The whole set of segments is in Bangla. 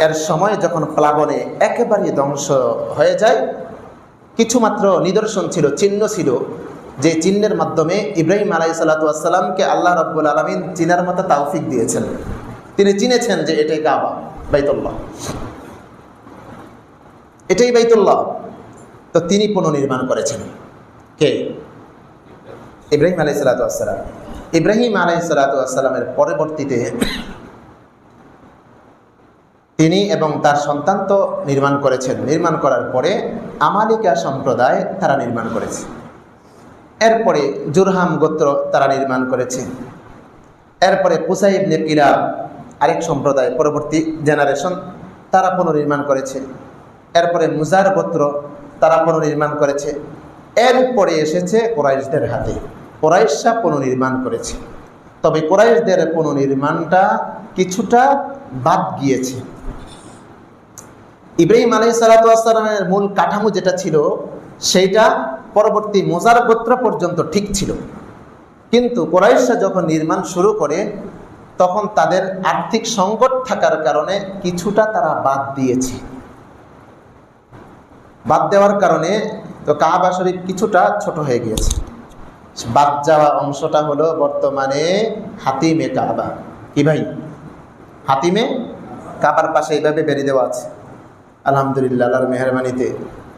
এর সময় যখন প্লাবনে একেবারে ধ্বংস হয়ে যায়, কিছুমাত্র নিদর্শন ছিল, চিহ্ন ছিল, যে চিহ্নের মাধ্যমে ইব্রাহিম আলাই সাল্লাতামকে আল্লাহ রব্বুল আলমিন চিনার মতো তাওফিক দিয়েছেন। তিনি চিনেছেন যে এটাই কাবা, বাইতুল্লাহ। এটাই বাইতুল্লাহ। তো তিনি পুনর্নির্মাণ করেছেন। কে? ইব্রাহিম আলাই সাল্লাতাম ইব্রাহিম আলাই সাল্লাতামের পরবর্তীতে তিনি এবং তার সন্তান তো নির্মাণ করেছেন। নির্মাণ করার পরে আমালিকা সম্প্রদায় তারা নির্মাণ করেছে। এরপরে জুরহাম গোত্র তারা নির্মাণ করেছে। এরপরে কুসাইব নেকিরা আরেক সম্প্রদায় পরবর্তী জেনারেশন তারা পুনর্নির্মাণ করেছে। এরপরে মুজার গোত্র তারা পুনর্নির্মাণ করেছে। এরপরে এসেছে কোরাইশদের হাতে। কোরাইশা পুনর্নির্মাণ করেছে। তবে কোরাইশদের পুনর্নির্মাণটা কিছুটা বাদ গিয়েছে। ইব্রাহিম আলী সালাতামের মূল কাঠামো যেটা ছিল, সেইটা পরবর্তী মোজার গোত্র পর্যন্ত ঠিক ছিল। কিন্তু কোরাইশা যখন নির্মাণ শুরু করে, তখন তাদের আর্থিক সংকট থাকার কারণে কিছুটা তারা বাদ দিয়েছে। বাদ দেওয়ার কারণে তো কাবা শরীফ কিছুটা ছোট হয়ে গিয়েছে। বাদ যাওয়া অংশটা হলো বর্তমানে হাতিমে কাবা। কি ভাই? হাতিমে? কাবার পাশে এইভাবে বেরিয়ে দেওয়া আছে। আলহামদুলিল্লাহ, আল্লাহর মেহরবানিতে।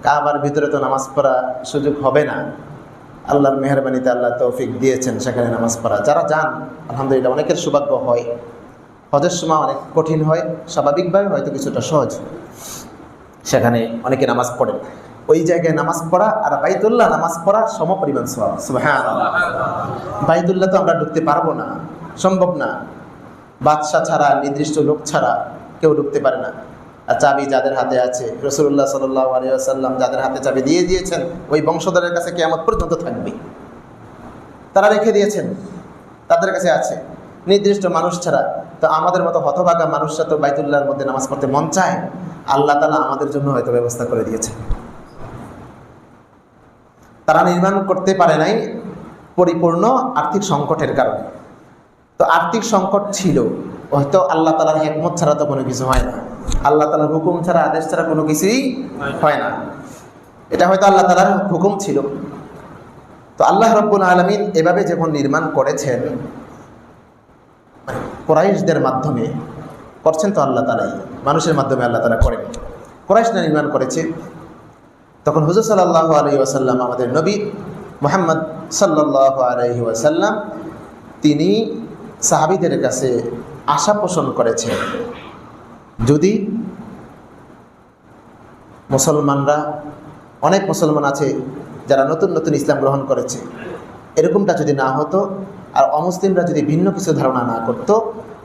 কাবার ভিতরে তো নামাজ পড়া সুযোগ হবে না। আল্লাহর মেহরবানিতে আল্লাহ তৌফিক দিয়েছেন, সেখানে নামাজ পড়া। যারা যান, আলহামদুলিল্লাহ, অনেকের সৌভাগ্য হয়। হজের সময় অনেক কঠিন হয়, স্বাভাবিকভাবে হয়তো কিছুটা সহজ। সেখানে অনেকে নামাজ পড়েন। ওই জায়গায় নামাজ পড়া আর বাইতুল্লাহ নামাজ পড়া সম পরিমাণ সব হ্যাঁ বাইতুল্লাহ তো আমরা ঢুকতে পারব না। সম্ভব না। বাদশাহ ছাড়া, নির্দিষ্ট লোক ছাড়া কেউ ঢুকতে পারে না। চাবি যাদের হাতে আছে রসুল্লাহ সাল্লাহ আলিয়াল্লাম যাদের হাতে চাবি দিয়ে দিয়েছেন, ওই বংশধরের কাছে কেয়ামত পর্যন্ত থাকবে। তারা রেখে দিয়েছেন, তাদের কাছে আছে। নির্দিষ্ট মানুষ ছাড়া, তো আমাদের মতো হতভাগা মানুষরা তো বাইতুল্লাহর মধ্যে নামাজ পড়তে মন চায়, আল্লাহ তালা আমাদের জন্য হয়তো ব্যবস্থা করে দিয়েছেন। তারা নির্মাণ করতে পারে নাই পরিপূর্ণ আর্থিক সংকটের কারণে। তো আর্থিক সংকট ছিল, হয়তো আল্লাহ তালার হেকমত ছাড়া তো কোনো কিছু হয় না। আল্লাহ তালার হুকুম ছাড়া, আদেশ ছাড়া কোনো কিছুই হয় না। এটা হয়তো আল্লাহ তালার হুকুম ছিল। তো আল্লাহ রব্বুল আলমিন এভাবে যখন নির্মাণ করেছেন, কোরাইশদের মাধ্যমে করছেন তো আল্লাহ তালাই মানুষের মাধ্যমে আল্লাহ তালা করেন। কোরাইশরা নির্মাণ করেছে। তখন হুজুর সাল্লাহ আলহি ওয়াসাল্লাম, আমাদের নবী মোহাম্মদ সাল্লাহ আলহি ওয়াসাল্লাম, তিনি সাহাবিদের কাছে আশা পোষণ করেছেন। যদি মুসলমানরা, অনেক মুসলমান আছে যারা নতুন নতুন ইসলাম গ্রহণ করেছে। এরকমটা যদি না হতো আর অমুসলিমরা যদি ভিন্ন কিছু ধারণা না করত,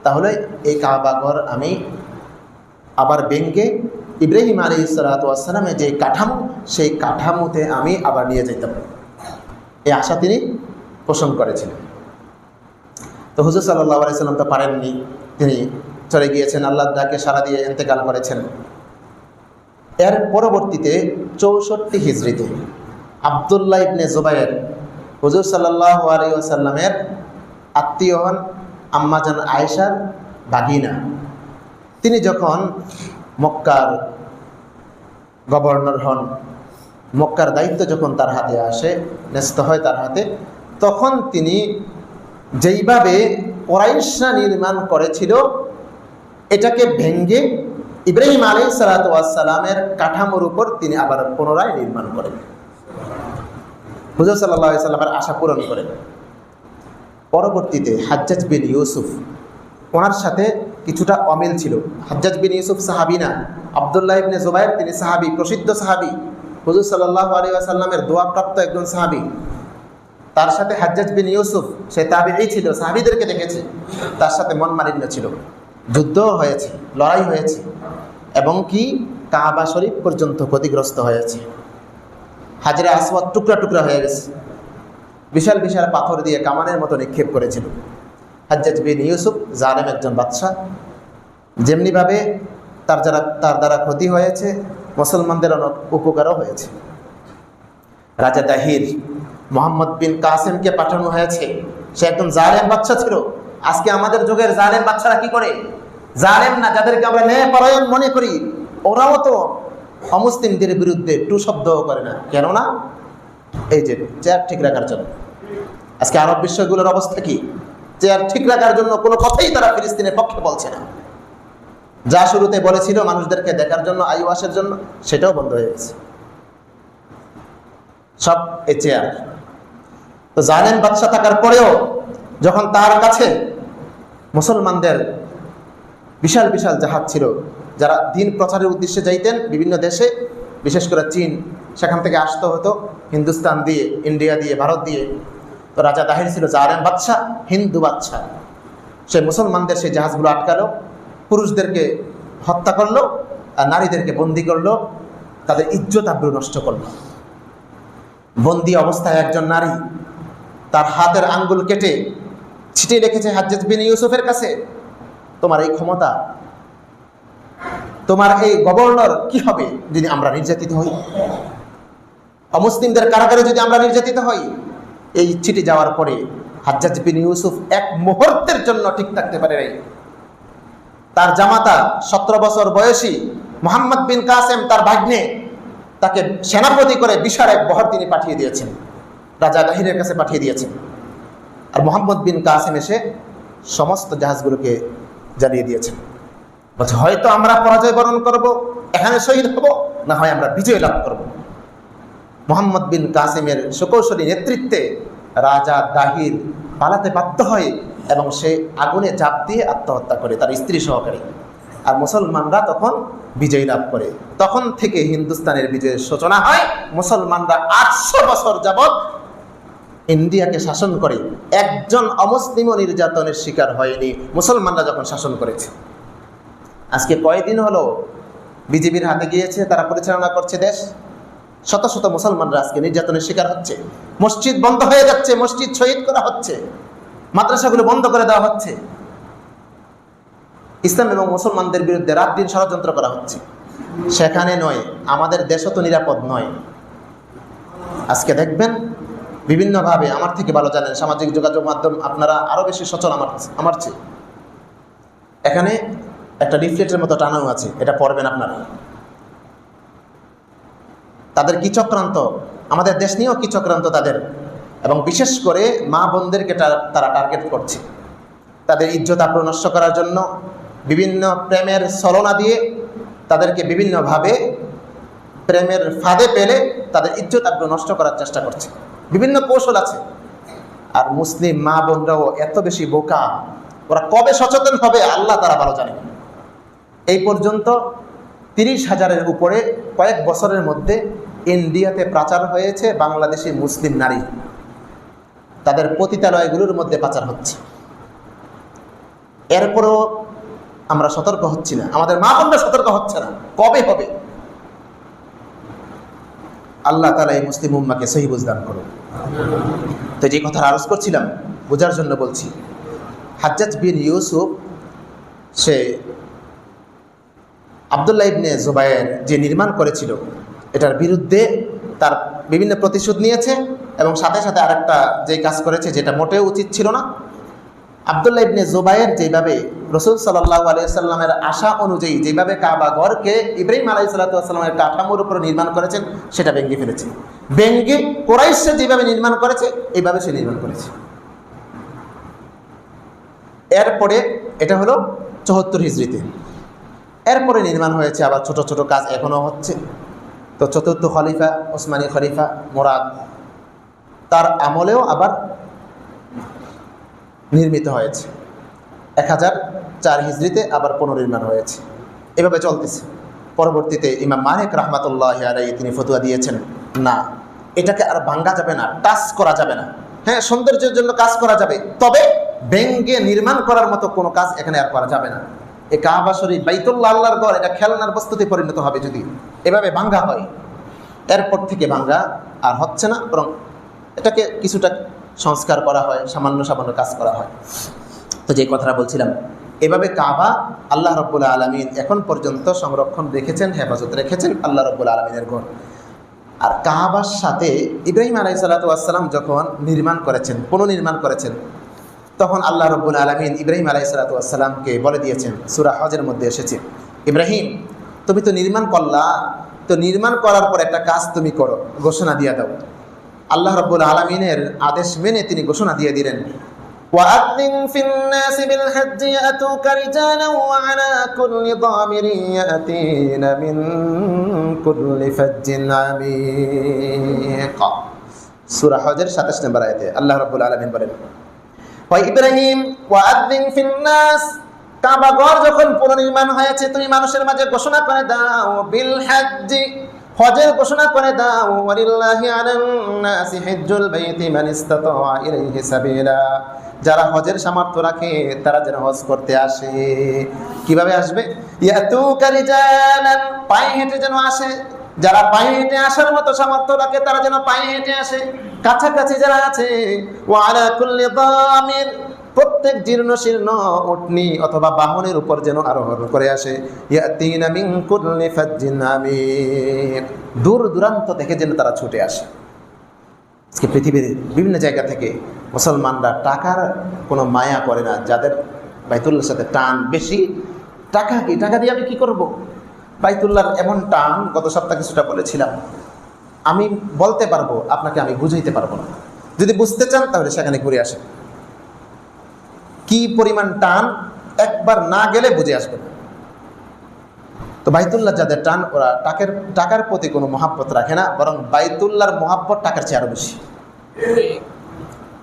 তাহলে এই কাবাগর আমি আবার বেঙ্গে ইব্রাহিম আলী সালাতামের যে কাঠামো, সেই কাঠামোতে আমি আবার নিয়ে যেতাম। এই আশা তিনি পোষণ করেছিলেন। তো হুজুর সাল্লাহ আলাইসাল্লাম তো পারেননি তিনি চলে গিয়েছেন, আল্লাহ ডাকে সারা দিয়ে এতেকাল করেছেন। এর পরবর্তীতে চৌষট্টি হিজড়িতে আবদুল্লাহ ইবনে জুবাইর হুজুর সাল্লাহ আলাইসাল্লামের আত্মীয় হন আম্মাজান আয়েশার বাগিনা। তিনি যখন মক্কার গভর্নর হন, মক্কার দায়িত্ব যখন তার হাতে আসে, ন্যস্ত হয় তার হাতে, তখন তিনি যেইভাবে কোরাইশা নির্মাণ করেছিল এটাকে ভেঙ্গে ইব্রাহিম আলী সালাতামের কাঠামোর উপর তিনি আবার পুনরায় নির্মাণ করেন। হুজুর সাল্লাহ সাল্লামের আশা পূরণ করেন। পরবর্তীতে হাজ্জাজ বিন ইউসুফ, ওনার সাথে কিছুটা অমিল ছিল। হাজ্জাজ বিন ইউসুফ সাহাবি না, আবদুল্লাহ ইবনে জুবাইর তিনি সাহাবি, প্রসিদ্ধ সাহাবি। হুজুর সাল্লাহ আলী আসাল্লামের দোয়াপ্রাপ্ত একজন সাহাবি। তার সাথে হাজ্জাজ বিন ইউসুফ, সে তাবিই ছিল, সাহাবিদেরকে দেখেছে। তার সাথে মন মালিন্য ছিল। যুদ্ধ হয়েছে, লড়াই হয়েছে, এবং কি কাবা শরীফ পর্যন্ত ক্ষতিগ্রস্ত হয়েছে। হাজরে আসওয়াদ টুকরা টুকরা হয়ে গেছে। বিশাল বিশাল পাথর দিয়ে কামানের মতো নিক্ষেপ করেছিল। হাজ্জাজ বিন ইউসুফ, জালেম একজন বাদশাহ। যেমনিভাবে তার যারা, তার দ্বারা ক্ষতি হয়েছে মুসলমানদের অনেক উপকারও হয়েছে। রাজা তাহির, মোহাম্মদ বিন কাসেমকে পাঠানো হয়েছে। সে একজন জালেম বাচ্চা ছিল। আজকে আমাদের যুগের জালেম বাচ্চারা কি করে? জালেম না, যাদেরকে আমরা ন্যায়পরায়ণ মনে করি, ওরাও তো অমুসলিমদের বিরুদ্ধে টু শব্দও করে না। কেননা, এই যে চেয়ার ঠিক রাখার জন্য। আজকে আরব বিশ্বগুলোর অবস্থা কি? চেয়ার ঠিক রাখার জন্য কোনো কথাই তারা ফিলিস্তিনের পক্ষে বলছে না। যা শুরুতে বলেছিল মানুষদেরকে দেখার জন্য, আয়ু আসার জন্য, সেটাও বন্ধ হয়ে গেছে। সব এ চেয়ার। তো জালেন বাদশা থাকার পরেও যখন তার কাছে মুসলমানদের বিশাল বিশাল জাহাজ ছিল। যারা দিন প্রচারের উদ্দেশ্যে যাইতেন, বিভিন্ন দেশে, বিশেষ করে চীন, সেখান থেকে আসতে হতো হিন্দুস্তান দিয়ে, ইন্ডিয়া দিয়ে, ভারত দিয়ে। তো রাজা দাহির ছিল জালেম বাদশাহ, হিন্দু বাদশাহ। সে মুসলমানদের সেই জাহাজগুলো আটকালো, পুরুষদেরকে হত্যা করল, আর নারীদেরকে বন্দি করল, তাদের ইজ্জত আব্রু নষ্ট করল। বন্দি অবস্থায় একজন নারী তার হাতের আঙ্গুল কেটে ছিটিয়ে রেখেছে হাজ্জাজ বিন ইউসুফের কাছে। তোমার এই ক্ষমতা, তোমার এই গভর্নর কি হবে যদি আমরা নির্যাতিত হই? অমুসলিমদের কারাগারে যদি আমরা নির্যাতিত হই? এই চিঠি যাওয়ার পরে হাজ্জাজ বিন ইউসুফ এক মুহূর্তের জন্য ঠিক থাকতে পারে নাই। তার জামাতা সতেরো বছর বয়সী মোহাম্মদ বিন কাসেম তার ভাগ্নে তাকে সেনাপতি করে বিশাল এক বহর তিনি পাঠিয়ে দিয়েছেন। রাজা গাহিরের কাছে পাঠিয়ে দিয়েছেন। আর মোহাম্মদ বিন কাসেম এসে সমস্ত জাহাজগুলোকে জ্বালিয়ে দিয়েছেন। বলছে, হয়তো আমরা পরাজয় বরণ করব, এখানে শহীদ হব, না হয় আমরা বিজয় লাভ করব। মোহাম্মদ বিন কাসেমের সুকৌশলী নেতৃত্বে রাজা দাহির পালাতে বাধ্য হয় এবং সে আগুনে জাপ দিয়ে আত্মহত্যা করে তার স্ত্রী সহকারে। আর মুসলমানরা তখন বিজয় লাভ করে। তখন থেকে হিন্দুস্তানের বিজয়ের সূচনা হয়। মুসলমানরা আটশো বছর যাবৎ ইন্ডিয়াকে শাসন করে, একজন অমুসলিমও নির্যাতনের শিকার হয়নি, মুসলমানরা যখন শাসন করেছে। আজকে কয়েকদিন হলো বিজেপির হাতে গিয়েছে, তারা পরিচালনা করছে দেশ। শত শত মুসলমানরা আজকে নির্যাতনের শিকার হচ্ছে। মসজিদ বন্ধ হয়ে যাচ্ছে, মসজিদ শহীদ করা হচ্ছে, মাদ্রাসাগুলো বন্ধ করে দেওয়া হচ্ছে। ইসলাম এবং মুসলমানদের বিরুদ্ধে রাত দিন ষড়যন্ত্র করা হচ্ছে। সেখানে নয়, আমাদের দেশও তো নিরাপদ নয়। আজকে দেখবেন বিভিন্নভাবে আমার থেকে ভালো জানেন। সামাজিক যোগাযোগ মাধ্যম আপনারা আরও বেশি সচল আমার আমার চেয়ে। এখানে একটা লিফলেটের মতো টানাও আছে, এটা পড়বেন আপনারা। তাদের কি চক্রান্ত? আমাদের দেশ নিয়েও কি চক্রান্ত তাদের? এবং বিশেষ করে মা বোনদেরকে তারা টার্গেট করছে। তাদের ইজ্জত আব্রু নষ্ট করার জন্য বিভিন্ন প্রেমের ছলনা দিয়ে তাদেরকে বিভিন্নভাবে প্রেমের ফাঁদে পেলে তাদের ইজ্জত আব্রু নষ্ট করার চেষ্টা করছে। বিভিন্ন কৌশল আছে। আর মুসলিম মা বোনরাও এত বেশি বোকা, ওরা কবে সচেতন হবে আল্লাহ তারা ভালো জানে। এই পর্যন্ত তিরিশ হাজারের উপরে কয়েক বছরের মধ্যে ইন্ডিয়াতে প্রচার হয়েছে বাংলাদেশি মুসলিম নারী। তাদের পতিতালয়গুলোর মধ্যে পাচার হচ্ছে। এরপরও আমরা সতর্ক হচ্ছি না। আমাদের মা বোনরা সতর্ক হচ্ছে না। কবে হবে? আল্লাহ তালা এই মুসলিম উম্মাকে সহি বুঝদান করুন তো যে কথা আরজ করছিলাম, বোঝার জন্য বলছি। হাজ্জাজ বিন ইউসুফ, সে আবদুল্লাহ ইবনে জুবায়ের যে নির্মাণ করেছিল, এটার বিরুদ্ধে তার বিভিন্ন প্রতিশোধ নিয়েছে এবং সাথে সাথে আরেকটা যে কাজ করেছে, যেটা মোটেও উচিত ছিল না আবদুল্লাহ ইবনে জুবায়ের যেভাবে রসুল সাল্লাহ আলিয়াল্লামের আশা অনুযায়ী যেভাবে কাবা গড়কে ইব্রাহিম আলাই সাল্লাতামের কাঠামোর উপর নির্মাণ করেছেন, সেটা ভেঙ্গে ফেলেছে। ভেঙ্গে কোরাইশে যেভাবে নির্মাণ করেছে, এইভাবে সে নির্মাণ করেছে। এরপরে এটা হলো চৌহত্তর হিজড়িতে। এরপরে নির্মাণ হয়েছে আবার ছোট ছোট কাজ এখনও হচ্ছে। তো চতুর্থ খলিফা, ওসমানী খলিফা, মোরাদ। তার আমলেও আবার নির্মিত হয়েছে। এক হাজার চার হিজড়িতে আবার পুনর্নির্মাণ হয়েছে। এভাবে চলতেছে। পরবর্তীতে ইমাম মাহেক রহমাতুল্লাহ আলাই তিনি ফতুয়া দিয়েছেন, না, এটাকে আর ভাঙ্গা যাবে না, টাচ করা যাবে না। হ্যাঁ সৌন্দর্যের জন্য কাজ করা যাবে, তবে ব্যঙ্গে নির্মাণ করার মতো কোনো কাজ এখানে আর করা যাবে না। এই কাবা শরীফ, বাইতুল্লাহ আল্লাহর গড় এটা খেলনার বস্তুতে পরিণত হবে যদি। এভাবে ভাঙ্গা হয়। এরপর থেকে ভাঙ্গা আর হচ্ছে না, বরং এটাকে কিছুটা সংস্কার করা হয়, সামান্য সামান্য কাজ করা হয়। তো যে কথাটা বলছিলাম, এভাবে কাবা আল্লাহ রব্বুল আলমিন এখন পর্যন্ত সংরক্ষণ রেখেছেন, হেফাজত রেখেছেন আল্লাহ রব্বুল আলমিনের ঘর। আর কাবার সাথে ইব্রাহিম আলাই সাল্লাতাম যখন নির্মাণ করেছেন, পুনর্নির্মাণ করেছেন, তখন আল্লাহ রব্বুল আলমিন ইব্রাহিম আলাইসালাতামকে বলে দিয়েছেন, সুরা হজের মধ্যে এসেছে, ইব্রাহিম, তুমি তো নির্মাণ করলা, তো নির্মাণ করার পর একটা কাজ তুমি করো, ঘোষণা দিয়ে দাও। আল্লাহ রব্বুল আলমিনের আদেশ মেনে তিনি ঘোষণা দিয়ে দিলেন وأذن في الناس بالحج يأتوك رجالا وعلى كل ضامر يأتين من كل فج عميق সূরা হজের 27 নম্বর আয়াতে আল্লাহ রাব্বুল আলামিন বলেন ওয়া ইব্রাহিম ওয়াআযিন ফিন নাস কাবা ঘর যখন পুনর্নির্মাণ হয়েছে তুমি মানুষের মাঝে ঘোষণা করে দাও বিল হাজ্জি হজের ঘোষণা করে দাও, ওয়ালিল্লাহি আলান নাসি হিজ্জুল বাইতি মান ইসতাতা ইলাইহি সাবিলা। যারা হজের সামর্থ্য রাখে, তারা যেন হজ করতে আসে। কীভাবে আসবে? ইয়াতুকা রিজালান। পায়ে হেঁটে যেন আসে। যারা পায়ে হেঁটে আসার মতো সামর্থ্য রাখে, তারা যেন পায়ে হেঁটে আসে। কাছাকাছি যারা আছে ওয়ালা কুল্লি দামির প্রত্যেক জীর্ণ শীর্ণ উটনি অথবা বাহনের উপর যেন আরোহণ করে আসে। দূর দূরান্ত থেকে যেন তারা ছুটে আসে। আজকে পৃথিবীর বিভিন্ন জায়গা থেকে মুসলমানরা টাকার কোনো মায়া করে না, যাদের বাইতুল্লার সাথে টান বেশি। টাকা কি? টাকা দিয়ে আমি কি করব? বাইতুল্লাহর এমন টান গত সপ্তাহে কিছুটা বলেছিলাম। আমি বলতে পারব, আপনাকে আমি বুঝাইতে পারব না। যদি বুঝতে চান তাহলে সেখানে ঘুরে আসেন। কি পরিমাণ টান একবার না গেলে বুঝে আসবে তো বাইতুল্লাহ যাদের টান, ওরা টাকার টাকার প্রতি কোনো মহাব্বত রাখে না, বরং বাইতুল্লাহর মহাব্বত টাকার চেয়ে আরও বেশি।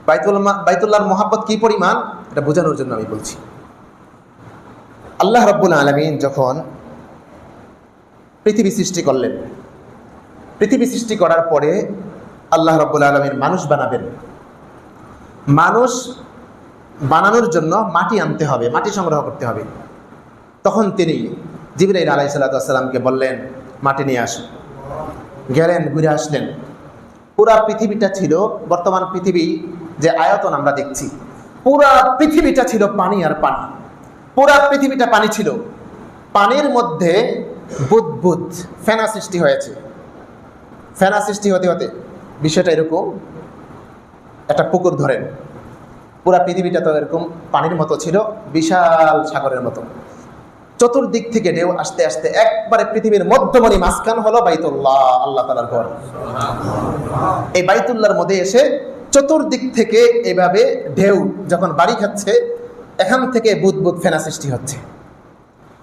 বাইতুল্লাহ বাইতুল্লাহর মহাব্বত কি পরিমাণ, এটা বোঝানোর জন্য আমি বলছি। আল্লাহ রব্বুল আলমিন যখন পৃথিবী সৃষ্টি করলেন, পৃথিবী সৃষ্টি করার পরে আল্লাহ রব্বুল আলমিন মানুষ বানাবেন। মানুষ বানানোর জন্য মাটি আনতে হবে, মাটি সংগ্রহ করতে হবে। তখন তিনি জিবরাইল আলাই সাল্লাতামকে বললেন, মাটি নিয়ে আসুন গেলেন, ঘুরে আসলেন। পুরা পৃথিবীটা ছিল, বর্তমান পৃথিবী যে আয়তন আমরা দেখছি, পুরা পৃথিবীটা ছিল পানি আর পানি। পুরা পৃথিবীটা পানি ছিল। পানির মধ্যে বুদবুদ, ফেনা সৃষ্টি হয়েছে। ফেনা সৃষ্টি হতে হতে বিষয়টা এরকম, একটা পুকুর ধরেন। পুরা পৃথিবীটা তো এরকম পানির মতো ছিল, বিশাল সাগরের মতো। চতুর্দিক থেকে ঢেউ আসতে আসতে একবারে পৃথিবীর মধ্যমণি মাঝখান হলো বাইতুল্লাহ, আল্লাহ তালার ঘর। এই বাইতুল্লাহর মধ্যে এসে চতুর্দিক থেকে এভাবে ঢেউ যখন বাড়ি খাচ্ছে, এখান থেকে বুদবুদ ফেনা সৃষ্টি হচ্ছে।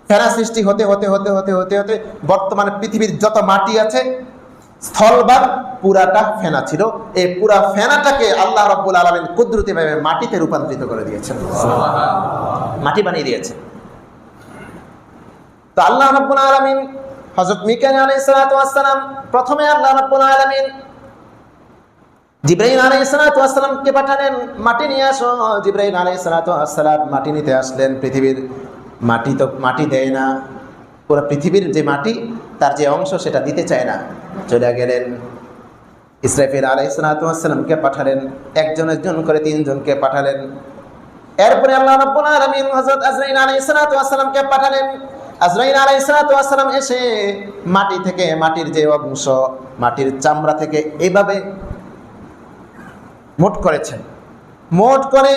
ফেনা সৃষ্টি হতে হতে হতে হতে হতে হতে, বর্তমানে পৃথিবীর যত মাটি আছে স্থলভাগ পুরাটা ফেনা ছিল। এই পুরা ফেনাটাকে আল্লাহ রব্বুল আলমিন কুদরতি ভাবে মাটিতে রূপান্তরিত করে দিয়েছেন। মাটি বানিয়ে দিয়েছে তো আল্লাহ রব্বুল আলমিন হজরত মিকান আলাই সালাম প্রথমে আল্লাহ রব্বুল আলমিন জিব্রাহিম আলাই সালাতামকে পাঠালেন মাটি নিয়ে আসো। জিব্রাহিম আলাই সালাতাম মাটি নিতে আসলেন। পৃথিবীর মাটি তো মাটি দেয় না। পুরো পৃথিবীর যে মাটি, তার যে অংশ সেটা দিতে চায় না। চলে গেলেন। ইসরাফিল আলাই সালাতামকে পাঠালেন। একজন একজন করে তিনজনকে পাঠালেন। এরপরে আল্লাহ রব্বুল আলামিন হযরত আজরাইল আলাইহিস সালামকে পাঠালেন। আজরাইল আলাইহিস সালাম এসে মাটি থেকে, মাটির যে অংশ, মাটির চামড়া থেকে এইভাবে মোট করেছেন। মোট করে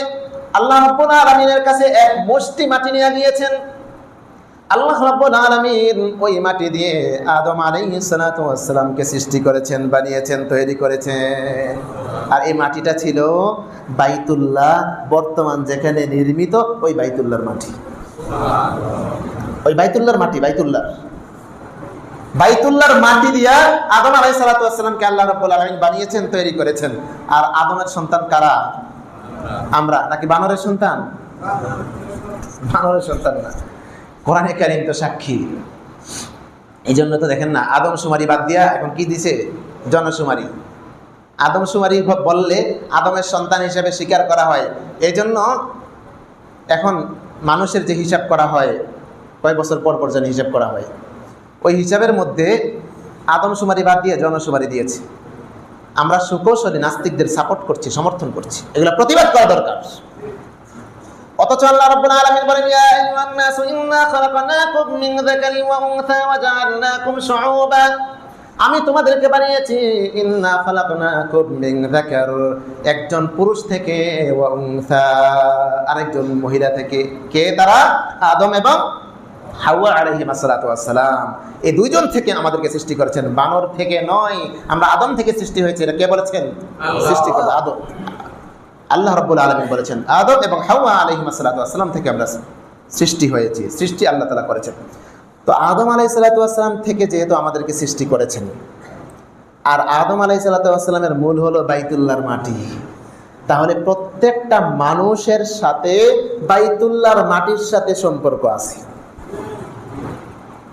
আল্লাহ রব্বুল আলামিনের কাছে এক মুষ্টি মাটি নিয়ে গিয়েছেন। আল্লাহ রাব্বুল আলামিন ওই মাটি দিয়ে আদম আলাইহিস সালাতু ওয়াসসালামকে সৃষ্টি করেছেন, বানিয়েছেন, তৈরি করেছেন। আর এই মাটিটা ছিল বাইতুল্লাহ, বর্তমান যেখানে নির্মিত ওই বাইতুল্লাহর মাটি। ওই বাইতুল্লাহর মাটি, বাইতুল্লাহ। বাইতুল্লাহর মাটি দিয়া আদম আলাই সালাতামকে আল্লাহ রাব্বুল আলামিন বানিয়েছেন, তৈরি করেছেন। আর আদমের সন্তান কারা? আমরা, নাকি বানরের সন্তান? বানরের সন্তান না। কোরআনে কারিম তো সাক্ষী। এই জন্য তো দেখেন না, আদম সুমারি বাদ দিয়া এখন কি দিছে? জনশুমারি আদম সুমারি বললে আদমের সন্তান হিসেবে স্বীকার করা হয়। এই জন্য এখন মানুষের যে হিসাব করা হয়, কয় বছর পর পর যেন হিসাব করা হয়, ওই হিসাবের মধ্যে আদম সুমারি বাদ দিয়ে জনশুমারি দিয়েছে। আমরা সুকৌশলী, নাস্তিকদের সাপোর্ট করছি, সমর্থন করছি। এগুলো প্রতিবাদ করা দরকার। অথচ আল্লাহ রাব্বুল আলামিন বলেন ইয়া আইয়ুহান নাসু ইন্না খালাকনাকুম মিন যাকারিন ওয়া উনসা ওয়া জাআলনাকুম শুউবান আমি তোমাদেরকে বানিয়েছি ইন্না খালাকনাকুম মিন যাকার। একজন পুরুষ থেকে ওয়া উনসা আরেকজন মহিলা থেকে। কে তারা? আদম এবং হাওয়া আলাইহিম আসসালাতু ওয়াসসালাম। এই দুইজন থেকে আমাদেরকে সৃষ্টি করেছেন। বানর থেকে নয় আমরা আদম থেকে সৃষ্টি হয়েছে। এটা কে বলেছেন? সৃষ্টি করে আদম। আল্লাহ রাব্বুল আলামিন বলেছেন, আদম এবং হাওয়া আলাইহিম আসসালাতু ওয়াসসালাম থেকে আমরা সৃষ্টি হয়েছি, সৃষ্টি আল্লাহ তালা করেছেন। তো আদম আলাই সালাতাম থেকে যেহেতু আমাদেরকে সৃষ্টি করেছেন, আর আদম আলাই সালাতামের মূল হলো বাইতুল্লাহর মাটি। তাহলে প্রত্যেকটা মানুষের সাথে বাইতুল্লাহর মাটির সাথে সম্পর্ক আছে।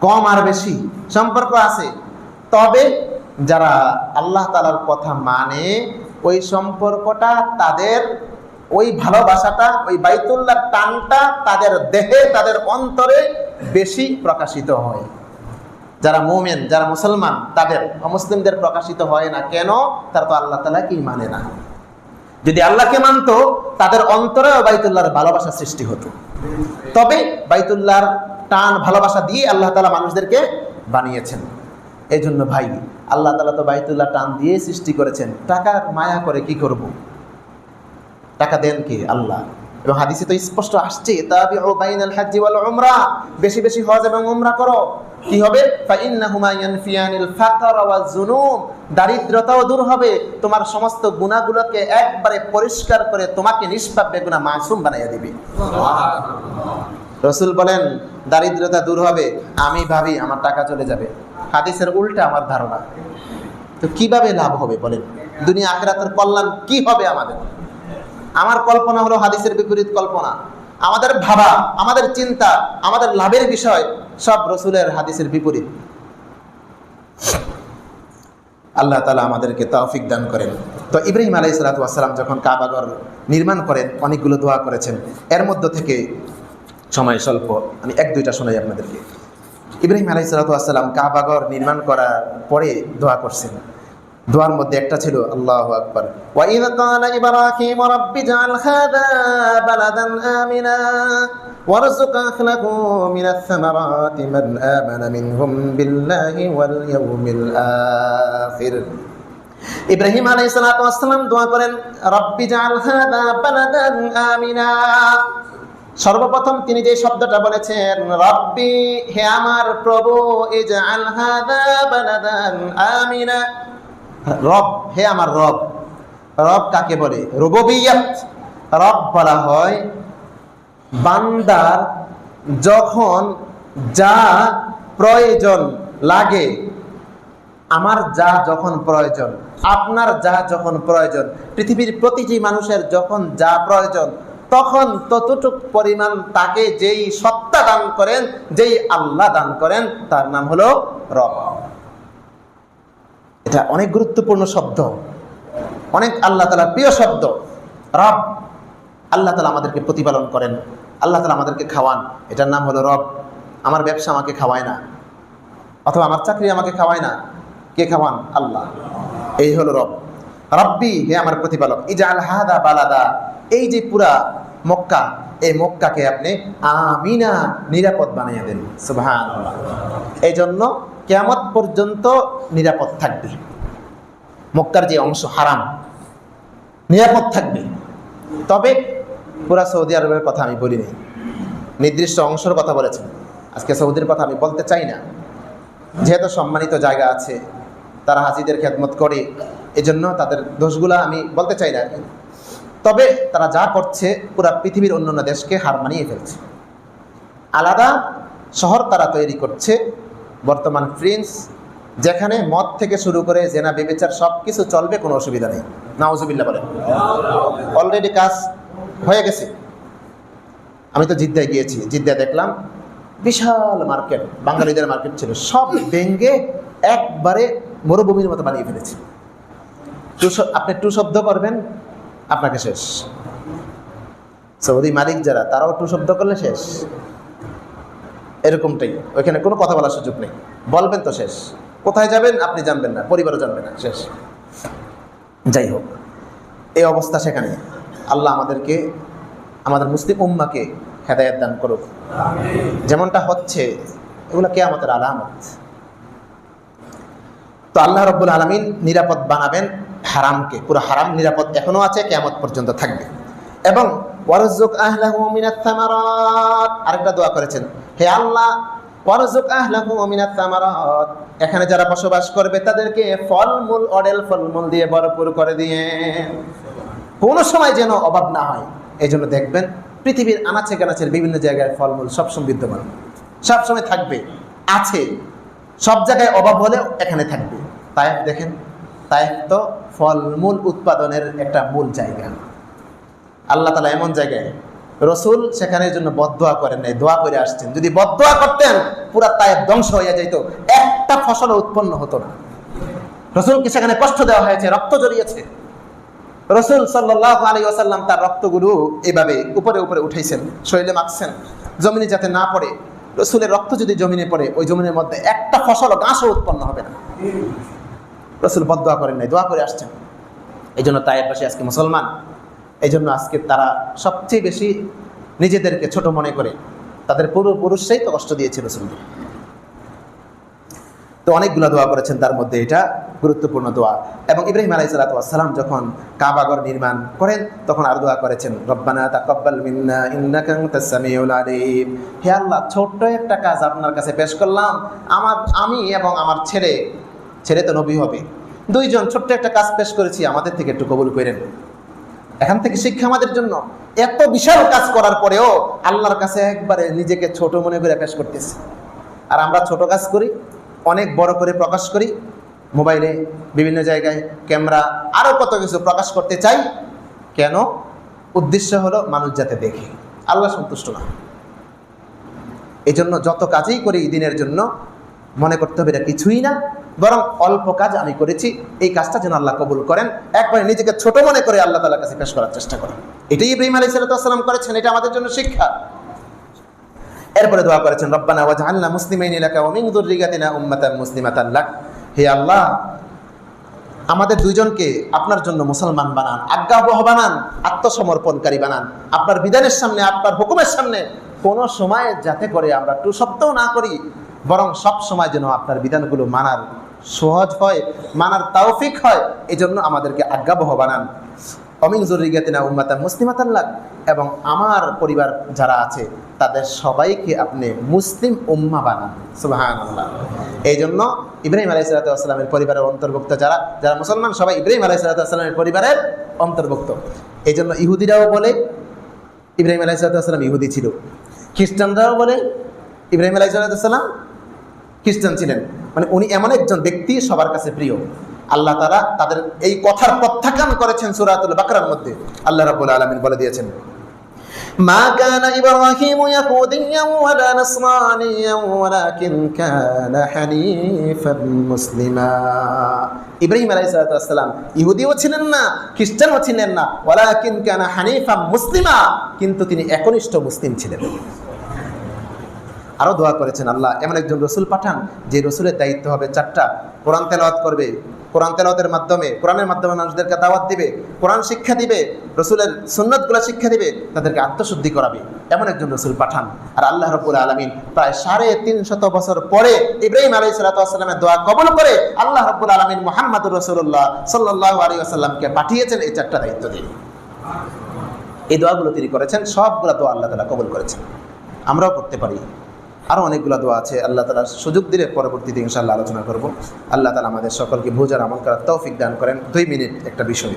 কম আর বেশি সম্পর্ক আছে। তবে যারা আল্লাহ তালার কথা মানে ওই সম্পর্কটা তাদের, ওই ভালোবাসাটা, ওই বাইতুল্লাহ টানটা তাদের দেহে, তাদের অন্তরে বেশি প্রকাশিত হয়। যারা মোমেন, যারা মুসলমান, তাদের, অমুসলিমদের প্রকাশিত হয় না। কেন? তারা তো আল্লাহ তালাকেই মানে না। যদি আল্লাহকে মানতো, তাদের অন্তরে বাইতুল্লাহর ভালোবাসা সৃষ্টি হতো। তবে বাইতুল্লাহর টান, ভালোবাসা দিয়ে আল্লাহ তালা মানুষদেরকে বানিয়েছেন। এই জন্য ভাই আল্লাহ তালা তো বাইতুল্লাহ টান দিয়ে সৃষ্টি করেছেন। টাকার মায়া করে কি করব। টাকা দেন কে? আল্লাহ। এবং হাদিসে তো স্পষ্ট আসছে তাবিউ বাইনাল হাজ্জি ওয়াল উমরা বেশি বেশি হজ এবং উমরা করো। কি হবে? ফাইন্নাহুমা ইয়ানফিয়ানিল ফাকর ওয়াজ জুনুব দারিদ্রতাও দূর হবে। তোমার সমস্ত গুনাহগুলোকে একবারে পরিষ্কার করে তোমাকে নিষ্পাপ বেগুনা মাসুম বানাইয়া দিবে। রসুল বলেন দারিদ্রতা দূর হবে। আমি ভাবি আমার টাকা চলে যাবে। হাদিসের উল্টা আমার ধারণা। তো কীভাবে লাভ হবে বলেন? দুনিয়া আখেরাতের কল্যাণ কি হবে আমাদের? আমার কল্পনা হলো হাদিসের বিপরীত কল্পনা। আমাদের ভাবা, আমাদের চিন্তা, আমাদের লাভের বিষয় সব রসুলের হাদিসের বিপরীত। আল্লাহ তালা আমাদেরকে তৌফিক দান করেন। তো ইব্রাহিম আলাই সালাতাম যখন কাবাগর নির্মাণ করেন, অনেকগুলো দোয়া করেছেন। এর মধ্য থেকে সময় স্বল্প, আমি এক দুইটা শোনাই আপনাদেরকে। ইব্রাহিম আলাই সালাতাম কাবাগর নির্মাণ করার পরে দোয়া করছেন দোয়ার মধ্যে একটা ছিল আল্লাহ আকবর وَإِذْ قَالَ إِبْرَاهِيمُ رَبِّ اجْعَلْ هَذَا بَلَدًا آمِنًا وارزق أهله من الثمرات من آمن منهم بالله واليوم الآخر ইব্রাহিম আলাইহিস সালাতু ওয়াসসালাম দোয়া করেন রব্বি জাল হাদা বালাদান আমিনা সর্বপ্রথম তিনি যে শব্দটা বলেছেন, রব্বি হে আমার প্রভু আমিনা। রব, হে আমার রব। রব কাকে বলে? রুববিয়াত। রব বলা হয় বান্দার যখন যা প্রয়োজন লাগে, আমার যা যখন প্রয়োজন, আপনার যা যখন প্রয়োজন, পৃথিবীর প্রতিটি মানুষের যখন যা প্রয়োজন তখন ততটুক পরিমাণ তাকে যেই সত্তা দান করেন, যেই আল্লাহ দান করেন, তার নাম হলো রব। এটা অনেক গুরুত্বপূর্ণ শব্দ। অনেক আল্লাহ তালার প্রিয় শব্দ। রব, আল্লাহ তালা আমাদেরকে প্রতিপালন করেন, আল্লাহ তালা আমাদেরকে খাওয়ান। এটার নাম হলো রব। আমার ব্যবসা আমাকে খাওয়ায় না, অথবা আমার চাকরি আমাকে খাওয়ায় না। কে খাওয়ান? আল্লাহ। এই হলো রব। রব্বি, হে আমার প্রতিপালক ইজা আল হাদা বালাদা। এই যে পুরা মক্কা, এই মক্কাকে আপনি আমিনা নিরাপদ বানিয়ে দেন। সুবহান এই জন্য কেয়ামত পর্যন্ত নিরাপদ থাকবে। মক্কার যে অংশ হারাম, নিরাপদ থাকবে। তবে পুরা সৌদি আরবের কথা আমি বলিনি নির্দিষ্ট অংশের কথা বলেছেন আজকে সৌদির কথা আমি বলতে চাই না। যেহেতু সম্মানিত জায়গা আছে, তারা হাজিদের খেদমত করে এজন্য তাদের দোষগুলা আমি বলতে চাই না। তবে তারা যা করছে, পুরা পৃথিবীর অন্যান্য দেশকে হার মানিয়ে ফেলছে। আলাদা শহর তারা তৈরি করছে, বর্তমান প্রিন্স, যেখানে মদ থেকে শুরু করে জেনা, বেবেচার সব কিছু চলবে, কোনো অসুবিধা নেই। নাউজুবিল্লা বলেন। অলরেডি কাজ হয়ে গেছে। আমি তো জিদ্দায় গিয়েছি। জিদ্দায় দেখলাম, বিশাল মার্কেট, বাঙালিদের মার্কেট ছিল। সব ভেঙ্গে একবারে মরুভূমির মতো বানিয়ে ফেলেছে। টু আপনি টু শব্দ করবেন, আপনাকে শেষ। সৌদি মালিক যারা, তারাও টু শব্দ করলে শেষ। এরকমটাই। ওইখানে কোনো কথা বলার সুযোগ নেই। বলবেন তো শেষ। কোথায় যাবেন আপনি জানবেন না, পরিবারও জানবে না। শেষ। যাই হোক, এই অবস্থা সেখানে। আল্লাহ আমাদেরকে, আমাদের মুসলিম উম্মাকে হেদায়ত দান করুক। যেমনটা হচ্ছে, এগুলো কেয়ামতের আলামত। তো আল্লাহ রব্বুল আলমিন নিরাপদ বানাবেন। হারামকে, পুরো হারাম নিরাপদ এখনও আছে কেমত পর্যন্ত থাকবে। এবং ওয়ারজুক আহলাহু আরেকটা দোয়া করেছেন, হে আল্লাহ ওয়ারজুক আহলাহু এখানে যারা বসবাস করবে তাদেরকে ফলমূল, অডেল ফলমূল দিয়ে ভরপুর করে দিয়ে, কোনো সময় যেন অভাব না হয়। এই জন্য দেখবেন, পৃথিবীর আনাচে কানাচের বিভিন্ন জায়গায় ফলমূল সবসময় বিদ্যমান সবসময় থাকবে, আছে। সব জায়গায় অভাব হলেও এখানে থাকবে। তাই দেখেন তাই তো ফলমূল উৎপাদনের একটা মূল জায়গা। আল্লাহ তালা এমন জায়গায় রসুল সেখানের জন্য বদোয়া করেন নাই, দোয়া করে আসছেন। যদি বদোয়া করতেন, পুরা তায়েব ধ্বংস হয়ে যেত একটা ফসল উৎপন্ন হতো না। রসুলকে সেখানে কষ্ট দেওয়া হয়েছে, রক্ত জড়িয়েছে। রসুল সাল্লাহ আলী আসাল্লাম তার রক্তগুলো এভাবে উপরে উপরে উঠাইছেন, শরীরে মাখছেন, জমিনে যাতে না পড়ে। রসুলের রক্ত যদি জমিনে পড়ে, ওই জমিনের মধ্যে একটা ফসল ঘাসও উৎপন্ন হবে না। রসুল বদোয়া করেন নাই, দোয়া করে আসছেন। এই জন্য তাইবাসী আজকে মুসলমান। এই জন্য আজকে তারা সবচেয়ে বেশি নিজেদেরকে ছোট মনে করে, তাদের পূর্বপুরুষরাই তো কষ্ট দিয়েছে রসুলকে। তো অনেকগুলো দোয়া করেছেন তার মধ্যে এটা গুরুত্বপূর্ণ দোয়া। এবং ইব্রাহিম আলাই সালাতাম যখন কাবাগর নির্মাণ করেন, তখন আর দোয়া করেছেন, রব্বানা তাকাব্বাল মিন্না হে আল্লাহ, ছোট্ট একটা কাজ আপনার কাছে পেশ করলাম। আমার, আমি এবং আমার ছেলে ছেলে তো নবী হবে। দুইজন ছোট্ট একটা কাজ পেশ করেছি, আমাদের থেকে একটু কবুল করেন। এখান থেকে শিক্ষা আমাদের জন্য। এত বিশাল কাজ করার পরেও আল্লাহর কাছে একবারে নিজেকে ছোট মনে করে পেশ করতেছি। আর আমরা ছোট কাজ করি, অনেক বড় করে প্রকাশ করি। মোবাইলে বিভিন্ন জায়গায় ক্যামেরা আরও কত কিছু প্রকাশ করতে চাই। কেন? উদ্দেশ্য হলো মানুষ যাতে দেখে। আল্লাহ সন্তুষ্ট না। এই জন্য যত কাজই করি দিনের জন্য, মনে করতে হবে এটা কিছুই না। বরং অল্প কাজ আমি করেছি। এই কাজটা যেন আল্লাহ কবুল করেন। একবারে নিজেকে ছোট মনে করে আল্লাহ তালার কাছে পেশ করার চেষ্টা করেন। এটাই ইব্রাহিম আলী সাল্লাম করেছেন, এটা আমাদের জন্য শিক্ষা। এরপরে দোয়া করেছেন, রব্বানা ওয়াজআলনা মুসলিমাইন লাকা ওয়া মিন যুররিয়াতিনা উম্মাতান মুসলিমাতান হে আল্লাহ, আমাদের দুইজনকে আপনার জন্য মুসলমান বানান, আজ্ঞাবহ বানান, আত্মসমর্পণকারী বানান। আপনার বিধানের সামনে, আপনার হুকুমের সামনে কোনো সময় যাতে করে আমরা টু সপ্তাহ না করি। বরং সব সময় যেন আপনার বিধানগুলো মানার সহজ হয়, মানার তাওফিক হয় এই জন্য আমাদেরকে আজ্ঞাবহ বানান। অমিন জরুরিগাতিনা উম্মাতা মুসলিমাতান লাগ এবং আমার পরিবার যারা আছে, তাদের সবাইকে আপনি মুসলিম উম্মা বানান। সুবাহান এই জন্য ইব্রাহিম আলাই সালাতামের পরিবারের অন্তর্ভুক্ত যারা যারা মুসলমান, সবাই ইব্রাহিম আলাই সালাতামের পরিবারের অন্তর্ভুক্ত। এই জন্য ইহুদিরাও বলে, ইব্রাহিম আলাই সালাতাম ইহুদি ছিল। খ্রিস্টানরাও বলে, ইব্রাহিম আলাই সালাতাম খ্রিস্টান ছিলেন মানে উনি এমন একজন ব্যক্তি সবার কাছে প্রিয় আল্লাহ তারা তাদের এই কথার প্রত্যাখ্যান করেছেন সুরাতুল বাকরার মধ্যে আল্লাহ রাবুল আলমিন বলে দিয়েছেন ما كان إبراهيم يهوديا ولا نصرانيا ولكن كان حنيفا مسلما ইব্রাহিম আলাইসালাম ইহুদিও ছিলেন না খ্রিস্টানও ছিলেন না ওয়ালাকিন কানা হানিফা মুসলিমা কিন্তু তিনি একনিষ্ঠ মুসলিম ছিলেন আরও দোয়া করেছেন আল্লাহ। এমন একজন রসুল পাঠান, যে রসুলের দায়িত্ব হবে চারটা। কোরআন তেলাওয়াত করবে। কোরআন তেলাওয়াতের মাধ্যমে, কোরআনের মাধ্যমে মানুষদেরকে দাওয়াত দিবে, কোরআন শিক্ষা দিবে, রসুলের সুন্নতগুলো শিক্ষা দিবে, তাদেরকে আত্মশুদ্ধি করাবে। এমন একজন রসুল পাঠান। আর আল্লাহ রবুল আলমিন প্রায় সাড়ে তিন শত বছর পরে ইব্রাহিম আলী সালাতামের দোয়া কবল করে আল্লাহ রবুল আলমিন মোহাম্মদ রসুল্লাহ সাল্লাহ আলী আসাল্লামকে পাঠিয়েছেন এই চারটা দায়িত্ব দিয়ে। এই দোয়াগুলো তিনি করেছেন, সবগুলো দোয়া আল্লাহ তালা কবল করেছেন। আমরাও করতে পারি। আরও অনেকগুলো দোয়া আছে। আল্লাহ তালার সুযোগ দিলে পরবর্তীতে ইনশাল্লাহ আলোচনা করব। আল্লাহ তালা আমাদের সকলকে ভোজার আমল করার তৌফিক দান করেন। দুই মিনিট একটা বিষয়।